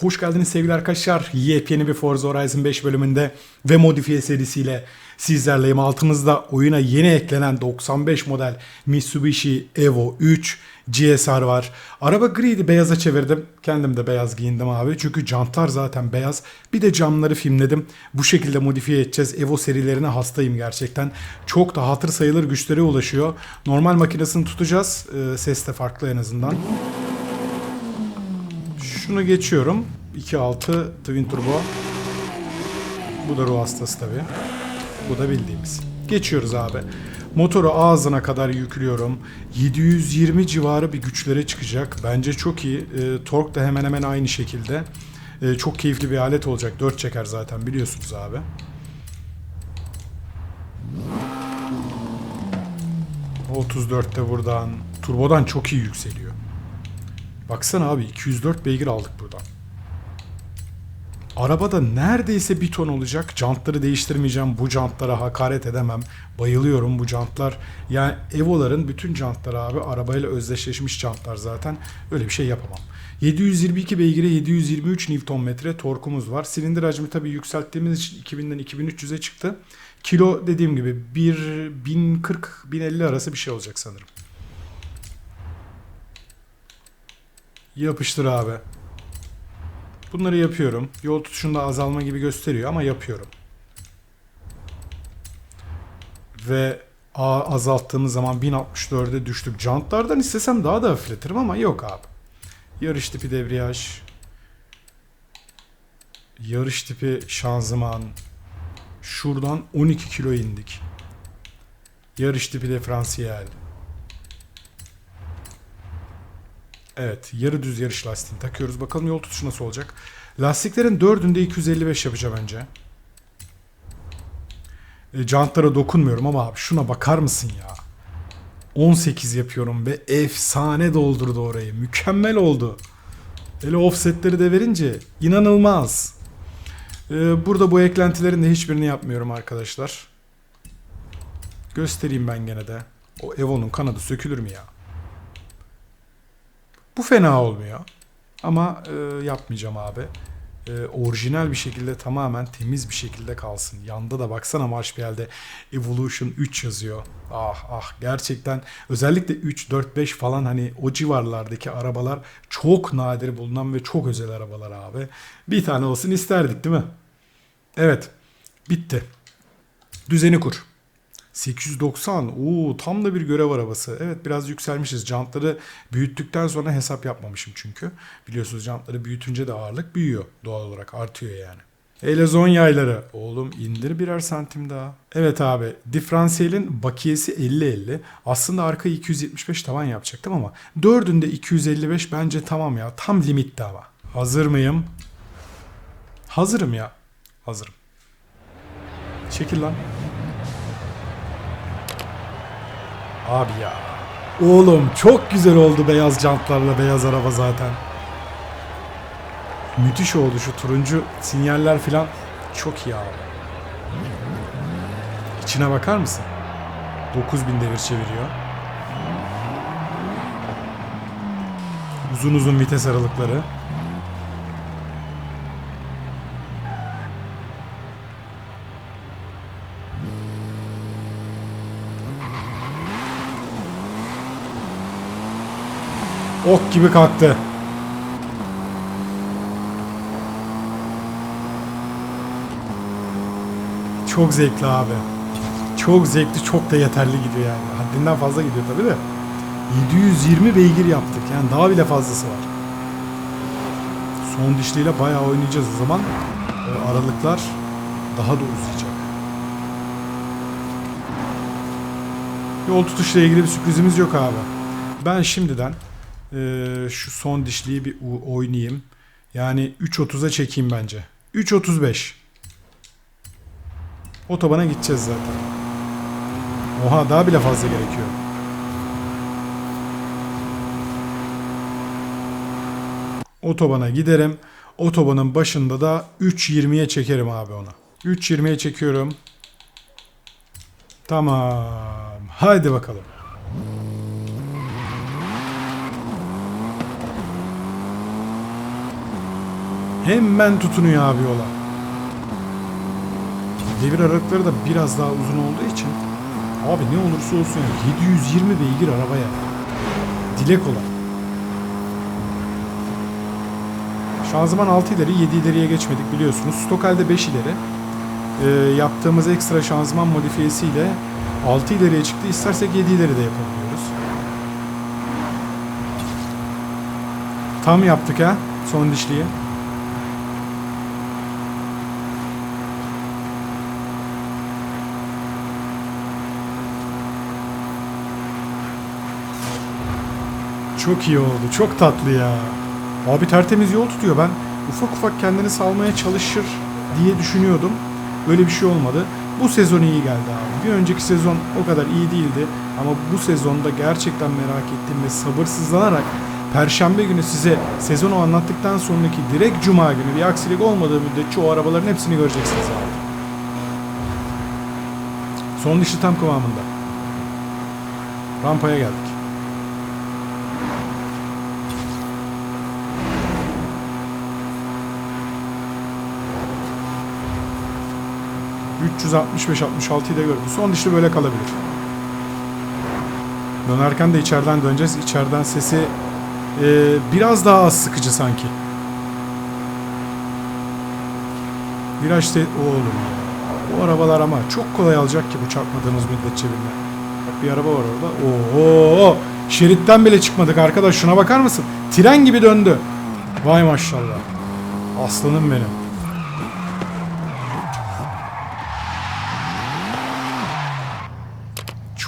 Hoş geldiniz sevgili arkadaşlar. Yepyeni bir Forza Horizon 5 bölümünde ve modifiye serisiyle sizlerleyim. Altımızda oyuna yeni eklenen 95 model Mitsubishi Evo 3 GSR var. Araba griydi beyaza çevirdim. Kendim de beyaz giyindim abi. Çünkü jantlar zaten beyaz. Bir de camları filmledim. Bu şekilde modifiye edeceğiz. Evo serilerine hastayım gerçekten. Çok da hatır sayılır güçlere ulaşıyor. Normal makinesini tutacağız. Ee, ses de farklı en azından. Şunu geçiyorum. 2.6 Twin Turbo. Bu da ruh hastası tabii. Bu da bildiğimiz. Geçiyoruz abi. Motoru ağzına kadar yüklüyorum. 720 civarı bir güçlere çıkacak. Bence çok iyi. E, tork da hemen hemen aynı şekilde. E, çok keyifli bir alet olacak. 4 çeker zaten biliyorsunuz abi. O 34'te buradan. Turbodan çok iyi yükseliyor. Baksana abi 204 beygir aldık buradan. Arabada neredeyse bir ton olacak. Jantları değiştirmeyeceğim. Bu jantlara hakaret edemem. Bayılıyorum bu jantlar. Yani Evo'ların bütün jantları abi arabayla özdeşleşmiş jantlar zaten. Öyle bir şey yapamam. 722 beygire 723 Nm torkumuz var. Silindir hacmi tabii yükselttiğimiz için 2000'den 2300'e çıktı. Kilo dediğim gibi 1040-1050 arası bir şey olacak sanırım. Yapıştır abi. Bunları yapıyorum. Yol tutuşunda azalma gibi gösteriyor ama yapıyorum. Ve A azalttığımız zaman 1064'e düştük. Jantlardan istesem daha da hafifletirim ama yok abi. Yarış tipi debriyaj. Yarış tipi şanzıman. Şuradan 12 kilo indik. Yarış tipi diferansiyel. Evet, yarı düz yarış lastiğini takıyoruz. Bakalım yol tutuşu nasıl olacak. Lastiklerin dördünde 255 yapacağım önce. E, jantlara dokunmuyorum ama şuna bakar mısın ya? 18 yapıyorum ve efsane doldurdu orayı. Mükemmel oldu. Hele offsetleri de verince inanılmaz. E, burada bu eklentilerin de hiçbirini yapmıyorum arkadaşlar. Göstereyim ben gene de. O Evo'nun kanadı sökülür mü ya? Bu fena olmuyor. Ama e, yapmayacağım abi. E, orijinal bir şekilde tamamen temiz bir şekilde kalsın. Yanda da baksana Marshall'de Evolution 3 yazıyor. Ah ah gerçekten özellikle 3, 4, 5 falan hani o civarlardaki arabalar çok nadir bulunan ve çok özel arabalar abi. Bir tane olsun isterdik değil mi? Evet. Bitti. Düzeni kur. 890. Oo tam da bir görev arabası. Evet biraz yükselmişiz. Jantları büyüttükten sonra hesap yapmamışım çünkü. Biliyorsunuz jantları büyütünce de ağırlık büyüyor. Doğal olarak artıyor yani. Elezon yayları. Oğlum indir birer santim daha. Evet abi. Diferansiyelin bakiyesi 50-50. Aslında arka 275 tavan yapacaktım ama dördünde 255 bence tamam ya. Tam limitti ama. Hazır mıyım? Hazırım ya. Hazırım. Çekil lan. Abi ya. Oğlum çok güzel oldu beyaz jantlarla beyaz araba zaten. Müthiş oldu şu turuncu sinyaller falan. Çok iyi abi. İçine bakar mısın? 9000 devir çeviriyor. Uzun uzun vites aralıkları. Ok gibi kalktı. Çok zevkli abi. Çok zevkli, çok da yeterli gidiyor yani. Haddinden fazla gidiyor tabii de. 720 beygir yaptık. Yani daha bile fazlası var. Son dişliyle bayağı oynayacağız o zaman. e, Aralıklar daha da uzayacak. Yol tutuşla ilgili bir sürprizimiz yok abi. Ben şimdiden ee, şu son dişliyi bir oynayayım. Yani 3.30'a çekeyim bence. 3.35. Otobana gideceğiz zaten. Oha daha bile fazla gerekiyor. Otobana giderim. Otobanın başında da 3.20'ye çekerim abi onu. 3.20'ye çekiyorum. Tamam. Haydi bakalım. Hemen tutunuyor abi yola. Devir aralıkları da biraz daha uzun olduğu için abi ne olursa olsun yani 720 beygir arabaya. Dile kolay. Şanzıman 6 ileri 7 ileriye geçmedik biliyorsunuz. Stok halde 5 ileri. Ee, yaptığımız ekstra şanzıman modifiyesiyle 6 ileriye çıktı. İstersek 7 ileri de yapabiliyoruz. Tam yaptık ha son dişliyi. Çok iyi oldu. Çok tatlı ya. Abi tertemiz yol tutuyor. Ben ufak ufak kendini salmaya çalışır diye düşünüyordum. Böyle bir şey olmadı. Bu sezon iyi geldi abi. Bir önceki sezon o kadar iyi değildi. Ama bu sezonda gerçekten merak ettim ve sabırsızlanarak Perşembe günü size sezonu anlattıktan sonraki direkt Cuma günü bir aksilik olmadığı müddetçe o arabaların hepsini göreceksiniz abi. Son dişli tam kıvamında. Rampaya geldik. ...365-66'yı da gördü. Son dişli böyle kalabilir. Dönerken de içeriden döneceğiz. İçeriden sesi e, biraz daha az sıkıcı sanki. Viraj se... Oğlum ya. Bu arabalar ama çok kolay alacak ki bu çarpmadığımız müddetçe birine. Bak bir araba var orada. Oo, şeritten bile çıkmadık arkadaş. Şuna bakar mısın? Tren gibi döndü. Vay maşallah. Aslanım benim.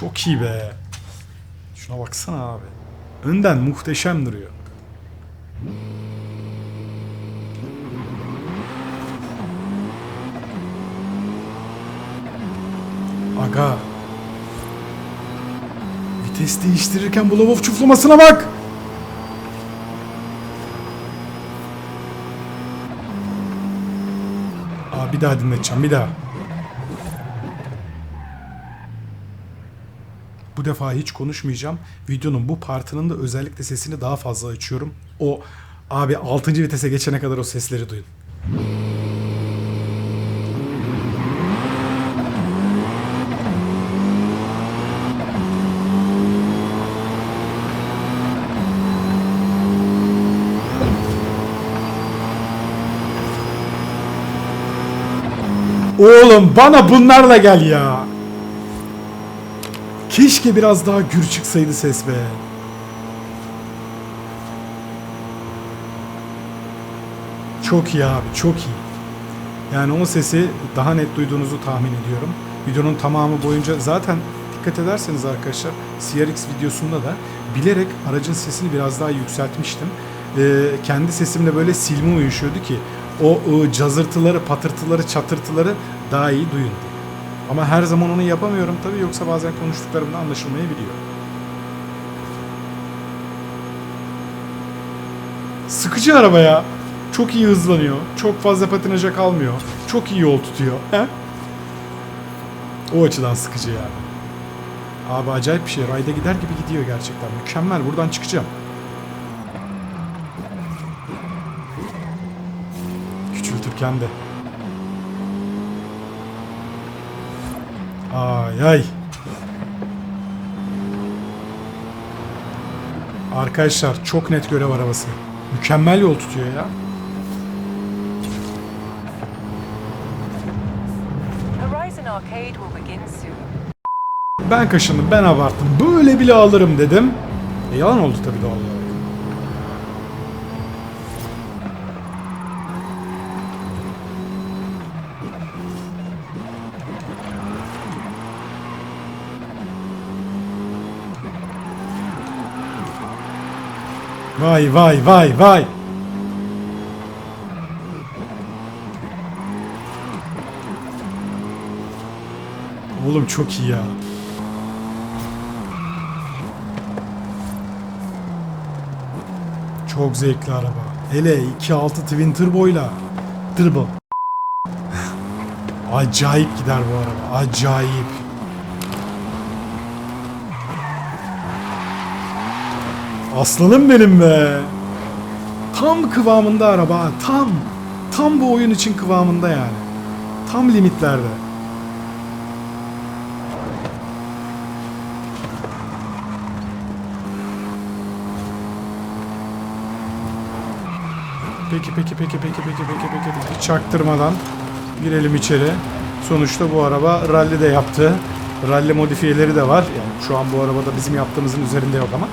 Çok iyi be. Şuna baksana abi. Önden muhteşem duruyor. Aga. Vites değiştirirken bu lavabo çuflamasına bak. Aa, bir daha dinleteceğim bir daha. Defa hiç konuşmayacağım. Videonun bu partının da özellikle sesini daha fazla açıyorum. O abi 6. vitese geçene kadar o sesleri duyun. Oğlum bana bunlarla gel ya. Keşke biraz daha gür çıksaydı ses be. Çok iyi abi, çok iyi. Yani o sesi daha net duyduğunuzu tahmin ediyorum. Videonun tamamı boyunca zaten dikkat ederseniz arkadaşlar CRX videosunda da bilerek aracın sesini biraz daha yükseltmiştim. Ee, kendi sesimle böyle silme uyuşuyordu ki o, o cazırtıları, patırtıları, çatırtıları daha iyi duyun diye. Ama her zaman onu yapamıyorum tabii yoksa bazen konuştuklarımda anlaşılmayabiliyor. Sıkıcı araba ya. Çok iyi hızlanıyor. Çok fazla patinaja kalmıyor. Çok iyi yol tutuyor. He? O açıdan sıkıcı ya. Abi acayip bir şey. Rayda gider gibi gidiyor gerçekten. Mükemmel. Buradan çıkacağım. Küçültürken de. Ay ay. Arkadaşlar çok net görev arabası. Mükemmel yol tutuyor ya. Ben kaşındım, ben abarttım. Böyle bile alırım dedim. E, yalan oldu tabii doğal olarak. Vay vay vay vay. Oğlum çok iyi ya. Çok zevkli araba. Hele 2.6 Twin Turbo'yla. Turbo. Acayip gider bu araba. Acayip. Aslanım benim be. Tam kıvamında araba. Tam. Tam bu oyun için kıvamında yani. Tam limitlerde. Peki peki peki peki peki peki peki peki çaktırmadan girelim içeri. Sonuçta bu araba rally de yaptı. Rally modifiyeleri de var. Yani şu an bu arabada bizim yaptığımızın üzerinde yok ama.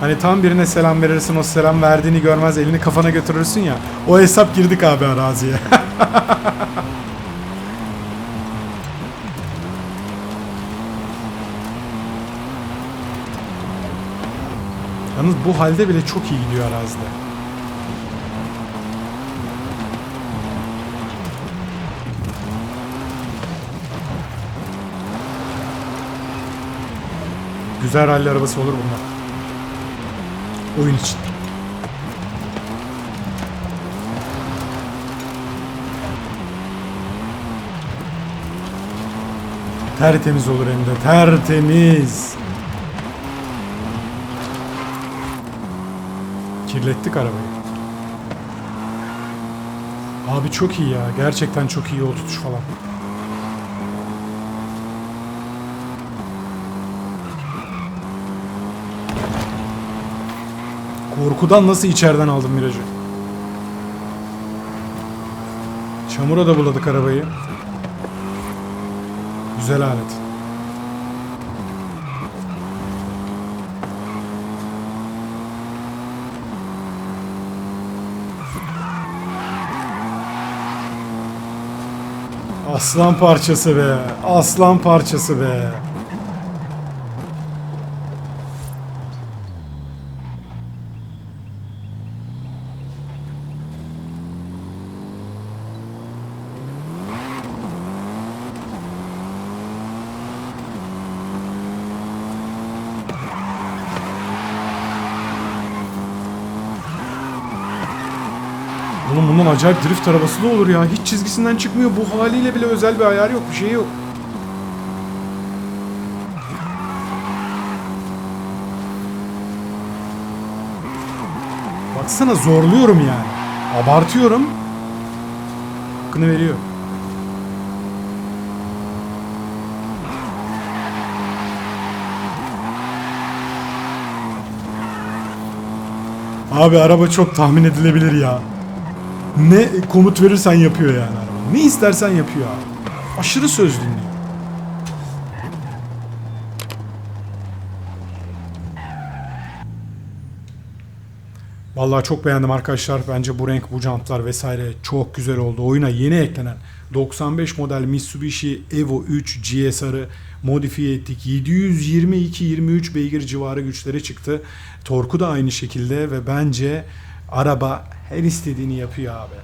Hani tam birine selam verirsin o selam verdiğini görmez elini kafana götürürsün ya. O hesap girdik abi araziye. Yalnız bu halde bile çok iyi gidiyor arazide. Güzel rally arabası olur bunlar. Oyun için. Tertemiz olur hem de tertemiz. Kirlettik arabayı. Abi çok iyi ya. Gerçekten çok iyi yol tutuş falan. Korkudan nasıl içeriden aldım virajı? Çamura da buladık arabayı. Güzel alet. Aslan parçası be. Aslan parçası be. Bundan acayip drift arabası da olur ya. Hiç çizgisinden çıkmıyor. Bu haliyle bile özel bir ayar yok. Bir şey yok. Baksana zorluyorum yani. Abartıyorum. Hakkını veriyor. Abi araba çok tahmin edilebilir ya. Ne komut verirsen yapıyor yani. Ne istersen yapıyor abi. Aşırı söz dinliyor. Vallahi çok beğendim arkadaşlar. Bence bu renk, bu jantlar vesaire çok güzel oldu. Oyuna yeni eklenen 95 model Mitsubishi Evo 3 GSR'ı modifiye ettik. 722-23 beygir civarı güçlere çıktı. Torku da aynı şekilde ve bence araba her istediğini yapıyor abi.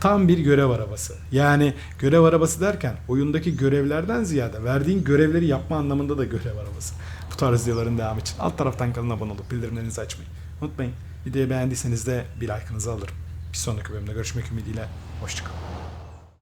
Tam bir görev arabası. Yani görev arabası derken oyundaki görevlerden ziyade verdiğin görevleri yapma anlamında da görev arabası. Bu tarz videoların devamı için alt taraftan kanala abone olup bildirimlerinizi açmayı unutmayın. Videoyu beğendiyseniz de bir like'ınızı alırım. Bir sonraki bölümde görüşmek ümidiyle. Hoşçakalın.